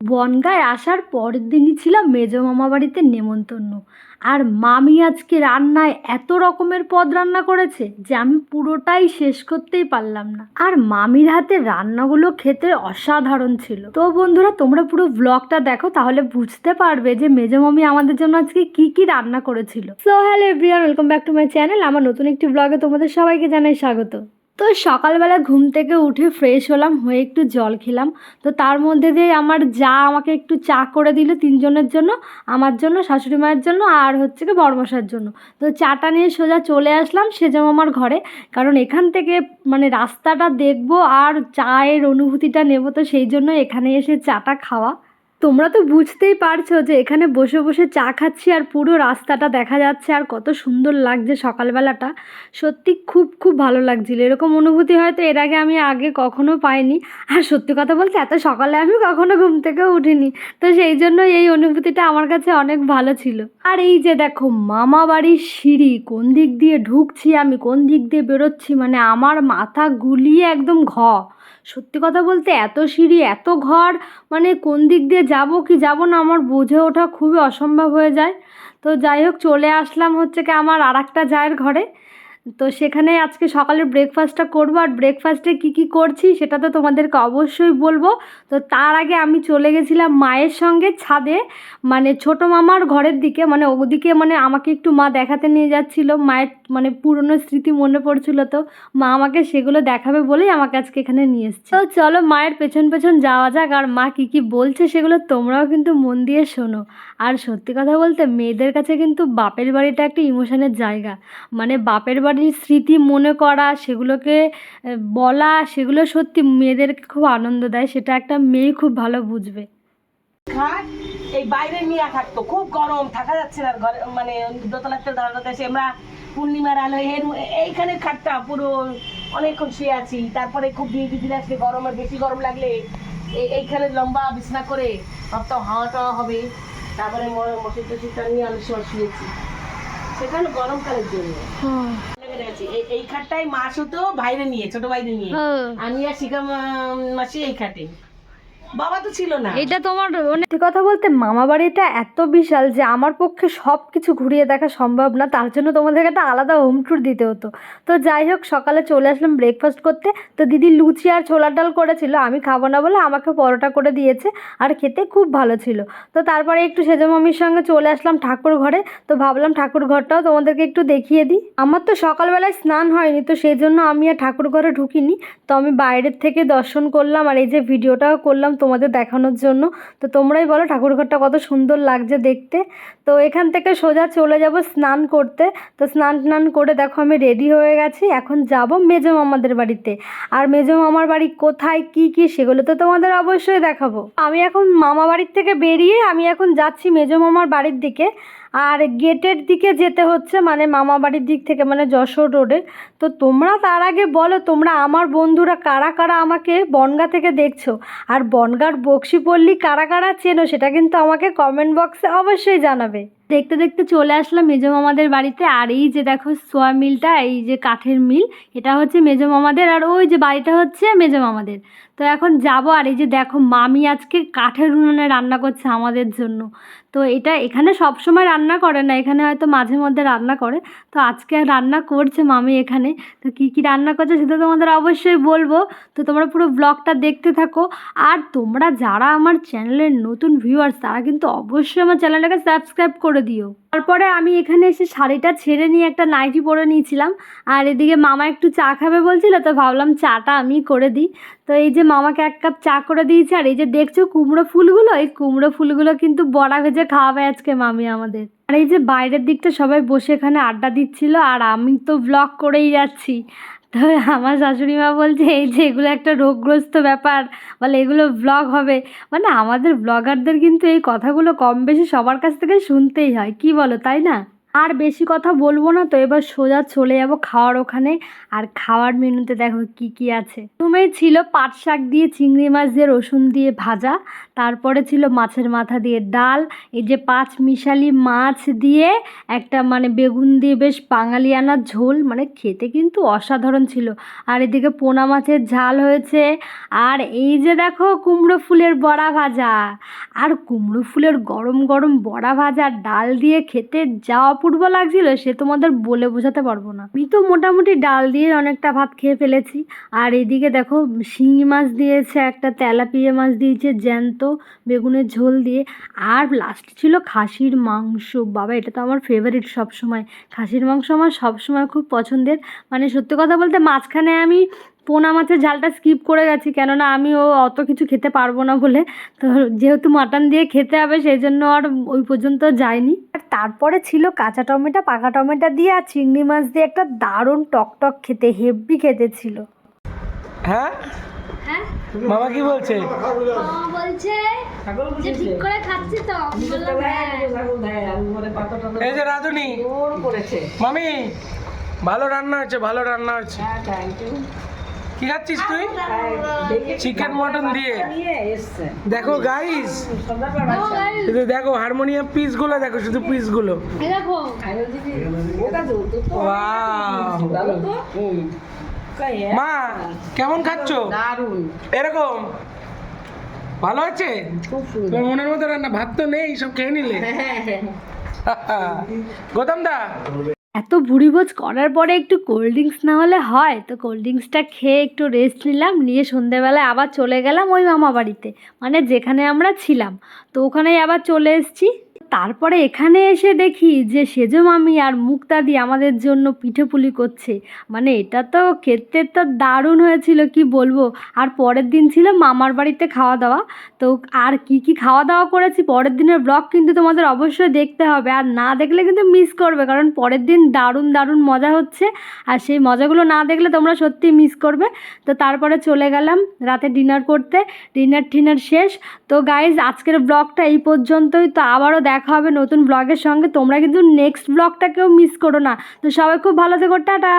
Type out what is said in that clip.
বনগাঁয় আসার পরের দিনই ছিল মেজো মামা বাড়িতে নেমন্তন্ন। আর মামি আজকে রান্নায় এত রকমের পদ রান্না করেছে যে আমি পুরোটাই শেষ করতেই পারলাম না। আর মামির হাতে রান্নাগুলো খেতে অসাধারণ ছিল। তো বন্ধুরা, তোমরা পুরো ব্লগটা দেখো, তাহলে বুঝতে পারবে যে মেজো মামি আমাদের জন্য আজকে কি কি রান্না করেছিল। So hello everyone welcome back to my channel আমার নতুন একটি ব্লগে তোমাদের সবাইকে জানাই স্বাগত। তো সকালবেলা ঘুম থেকে উঠে ফ্রেশ হলাম, হয়ে একটু জল খেলাম। তো তার মধ্যে দিয়ে আমার যা আমাকে একটু চা করে দিল তিনজনের জন্য, আমার জন্য শাশুড়ি মায়ের জন্য আর হচ্ছে কি বড়মশার জন্য। তো চাটা নিয়ে সোজা চলে আসলাম সেজম আমার ঘরে। কারণ এখান থেকে মানে রাস্তাটা দেখব আর চায়ের অনুভূতিটা নেব, তো সেই জন্য এখানে এসে চাটা খাওয়া। তোমরা তো বুঝতেই পারছ যে এখানে বসে বসে চা খাচ্ছি আর পুরো রাস্তাটা দেখা যাচ্ছে আর কত সুন্দর লাগছে সকালবেলাটা। সত্যি খুব খুব ভালো লাগছিল। এরকম অনুভূতি হয়তো এর আগে আমি আগে কখনো পাইনি। আর সত্যি কথা বলতে এত সকালে আমি কখনো ঘুম থেকে উঠিনি। তো সেই জন্য এই অনুভূতিটা আমার কাছে অনেক ভালো ছিল। আর এই যে দেখো, মামা বাড়ির সিঁড়ি, কোন দিক দিয়ে ঢুকছি আমি, কোন দিক দিয়ে বেরোচ্ছি মানে আমার মাথা গুলিয়ে একদম ঘ। সত্যি কথা বলতে এত সিঁড়ি, এত ঘর মানে কোন দিক দিয়ে যাব কি যাব না আমার বুঝে ওঠা খুবই অসম্ভব হয়ে যায়। তো যাই হোক, চলে আসলাম হচ্ছে কি আমার আর একটা জায়ের ঘরে। তো সেখানে আজকে সকালে ব্রেকফাস্টটা করব, আর ব্রেকফাস্টে কী কী করছি সেটা তো তোমাদেরকে অবশ্যই বলব। তো তার আগে আমি চলে গেছিলাম মায়ের সঙ্গে ছাদে মানে ছোটো মামার ঘরের দিকে মানে ওদিকে মানে আমাকে একটু মা দেখাতে নিয়ে যাচ্ছিল, মায়ের মানে পুরনো স্মৃতি মনে পড়ছিল তো, মা আমাকে সেগুলো দেখাবে বলেই আমাকে আজকে এখানে নিয়ে এসছে। তো চলো মায়ের পেছন পেছন যাওয়া যাক, আর মা কী কী বলছে সেগুলো তোমরাও কিন্তু মন দিয়ে শোনো। আর সত্যি কথা বলতে, মেয়েদের কাছে কিন্তু বাপের বাড়িটা একটা ইমোশনের জায়গা। মানে বাপের বাড়ির স্মৃতি মনে করা সেগুলোকে বলা সেগুলো সত্যি মেয়েদেরকে খুব আনন্দ দেয় সেটা একটা মেয়ে খুব ভালো বুঝবে। এই বাইরে নিয়ে থাকতো খুব গরম থাকা যাচ্ছে না আর ঘরে মানে দোতলাতে দাঁড়াতে এসে আমরা পূর্ণিমার আলো এর এইখানে খাটটা পুরো অনেকক্ষণ শুয়ে আছি তারপরে খুব ধীরে ধীরে আজকে গরমের বেশি গরম লাগলে এই- এইখানে লম্বা বিছনা করে ভাবতো হাওয়া টাওয়া হবে তারপরে ম- মশির টসিরটা নিয়ে আলো সময় শুয়েছি সেটা হলো গরমকালের জন্য। এই- এই খাটটাই মা শুতো বাইরে নিয়ে ছোট বাইরে নিয়ে। আমি আর শিখা মাসি এই খাটে। বাবা তো ছিল না। এটা তোমার সত্যি কথা বলতে মামা বাড়িটা এত বিশাল যে আমার পক্ষে সব কিছু ঘুরিয়ে দেখা সম্ভব না, তার জন্য তোমাদেরকে একটা আলাদা হোম ট্যুর দিতে হতো। তো যাই হোক, সকালে চলে আসলাম ব্রেকফাস্ট করতে। তো দিদি লুচি আর ছোলার ডাল করেছিল, আমি খাব না বলে আমাকে পরোটা করে দিয়েছে আর খেতে খুব ভালো ছিল। তো তারপরে একটু সেজো মামির সঙ্গে চলে আসলাম ঠাকুর ঘরে। তো ভাবলাম ঠাকুর ঘরটাও তোমাদেরকে একটু দেখিয়ে দিই। আমার তো সকালবেলায় স্নান হয়নি, তো সেই জন্য আমি আর ঠাকুর ঘরে ঢুকিনি। তো আমি বাইরের থেকে দর্শন করলাম আর এই যে ভিডিওটাও করলাম তোমাদের দেখানোর জন্য। তো তোমরাই বলো ঠাকুরঘরটা কত সুন্দর লাগছে দেখতে। তো এখান থেকে সোজা চলে যাব স্নান করতে। তো স্নান টান করে দেখো আমি রেডি হয়ে গেছি। এখন যাব মেজো মামাদের বাড়িতে। আর মেজো মামার বাড়ি কোথায়, কি কি সেগুলো তো তোমাদের অবশ্যই দেখাবো। আমি এখন মামা বাড়ির থেকে বেরিয়ে আমি এখন যাচ্ছি মেজো মামার বাড়ির দিকে। আর গেটের দিকে যেতে হচ্ছে মানে মামা বাড়ির দিক থেকে মানে যশোর রোডে। তো তোমরা তার আগে বলো, তোমরা আমার বন্ধুরা কারা কারা আমাকে বনগা থেকে দেখছ? আর বনগার বক্সিপল্লী কারা কারা চেনো সেটা কিন্তু আমাকে কমেন্ট বক্সে অবশ্যই জানাবে। দেখতে দেখতে চলে আসলাম মেজো মামাদের বাড়িতে। আর এই যে দেখো সোয়া মিলটা, এই যে কাঠের মিল, এটা হচ্ছে মেজো মামাদের। আর ওই যে বাড়িটা হচ্ছে মেজো মামাদের। তো এখন যাব, আর এই যে দেখো মামি আজকে কাঠের উনুনে রান্না করছে আমাদের জন্য। তো এটা এখানে সব সময় রান্না করে না, এখানে হয়তো মাঝে মধ্যে রান্না করে। তো আজকে রান্না করছে মামি এখানে। তো কি কি রান্না করছে সেটা তোমাদের অবশ্যই বলব। তো তোমরা পুরো ব্লগটা দেখতে থাকো। আর তোমরা যারা আমার চ্যানেলের নতুন ভিউয়ার্স তারা কিন্তু অবশ্যই আমার চ্যানেলটাকে সাবস্ক্রাইব করে দিও। তারপরে আমি এখানে এসে শাড়িটা ছেড়ে নিয়ে একটা নাইটি পরে নিয়েছিলাম। আর এদিকে মামা একটু চা খাবে বলছিল, তো ভাবলাম চাটা আমি করে দিই। তো এই যে মামাকে এক কাপ চা করে দিয়েছি, আর এই যে দেখছ কুমড়ো ফুলগুলো? এই কুমড়ো ফুলগুলো কিন্তু বড়া ভেজে খাওয়াবে আজকে মামি আমাদের। আর এই যে বাইরের দিকটা সবাই বসে এখানে আড্ডা দিচ্ছিল, আর আমি তো ব্লগ করেই যাচ্ছি। তো আমার শাশুড়ি মা বলছে, এই যে এগুলো একটা রোগগ্রস্ত ব্যাপার, বলে এগুলো ব্লগ হবে। মানে আমাদের ব্লগারদের কিন্তু এই কথাগুলো কম বেশি সবার কাছ থেকে শুনতেই হয়, কি বলো, তাই না? আর বেশি কথা বলব না তো, এবার সোজা চলে যাব খাওয়ার ওখানে। আর খাওয়ার মেনুতে দেখো কি কি আছে। প্রথমেই ছিল পাট শাক দিয়ে চিংড়ি মাছ দিয়ে রসুন দিয়ে ভাজা। তারপরে ছিল মাছের মাথা দিয়ে ডাল। এই যে পাঁচ মিশালি মাছ দিয়ে একটা মানে বেগুন দিয়ে বেশ বাঙালিয়ানা ঝোল মানে খেতে কিন্তু অসাধারণ ছিল। আর এদিকে পোনা মাছের ঝাল হয়েছে। আর এই যে দেখো কুমড়ো ফুলের বড়া ভাজা। আর কুমড়ো ফুলের গরম গরম বড়া ভাজা, ডাল দিয়ে খেতে যা অপূর্ব লাগছিল, সে তোমাদের বলে বোঝাতে পারব না। আমি তো মোটামুটি ডাল দিয়ে অনেকটা ভাত খেয়ে ফেলেছি। আর এদিকে দেখো, শিঙি মাছ দিয়েছে একটা, তেলাপিয়া মাছ দিয়েছে, জ্যান্ত বেগুনের ঝোল দিয়ে। আর লাস্টে ছিল খাসির মাংস। বাবা, এটা তো আমার ফেভারিট সবসময়। খাসির মাংস আমার সবসময় খুব পছন্দের। মানে সত্যি কথা বলতে মাঝখানে আমি পোনা মাছের ঝালটা স্কিপ করে গেছি কেননা আমি ও অত কিছু খেতে পারব না বলে। তো যেহেতু মাটন দিয়ে খেতে হবে সেই জন্য আর ওই পর্যন্ত যাইনি। আর তারপরে ছিল কাঁচা টমেটো পাকা টমেটো দিয়ে আর চিংড়ি মাছ দিয়ে একটা দারুণ টকটক খেতে হেভি খেতে ছিল। হ্যাঁ? হ্যাঁ? মামা কি বলছে? বলছে যে ঠিক করে খাচ্ছি তো। আমি বললাম হ্যাঁ। এই যে রাধুনি। মামি ভালো রান্না হচ্ছে ভালো রান্না হচ্ছে হ্যাঁ থ্যাংক ইউ কি খাচ্ছিস তুই? চিকেন মটন দিয়ে? দেখো গাইস দেখো হারমোনিয়াম পিসগুলো দেখো শুধু পিসগুলো হ্যাঁ? মা কেমন খাচ্ছ? এরকম? ভালো আছে? তোমার মনের মতো রান্না ভাত তো নেই সব খেয়ে নিলে। হ্যাঁ হ্যাঁ। গৌতম দা? এত ভুড়িভোজ করার পরে একটু কোল্ড ড্রিঙ্কস না হলে হয়। তো কোল্ড ড্রিঙ্কসটা খেয়ে একটু রেস্ট নিলাম, নিয়ে সন্ধেবেলায় আবার চলে গেলাম ওই মামা বাড়িতে মানে যেখানে আমরা ছিলাম। তো ওখানেই আবার চলে এসেছি। তারপরে এখানে এসে দেখি যে সেজো মামি আর মুক্তাদি আমাদের জন্য পিঠে পুলি করছে। মানে এটা তো খেতে তো দারুণ হয়েছিল, কি বলব? আর পরের দিন ছিল মামার বাড়িতে খাওয়া দাওয়া তো আর কি কি খাওয়া দাওয়া করেছি? পরের দিনের ব্লগ কিন্তু তোমাদের অবশ্যই দেখতে হবে। আর না দেখলে কিন্তু মিস করবে, কারণ পরের দিন দারুণ দারুণ মজা হচ্ছে। আর সেই মজাগুলো না দেখলে তোমরা সত্যি মিস করবে। তো তারপরে চলে গেলাম রাতে ডিনার করতে। ডিনার টিনার শেষ। তো গাইজ আজকের ব্লগটা এই পর্যন্তই। তো আবারও দেখা হবে নতুন ব্লগের সঙ্গে। তোমরা কিন্তু নেক্সট ব্লগটাকেও মিস করো না। তো সবাই খুব ভালো থেকো, টাটা।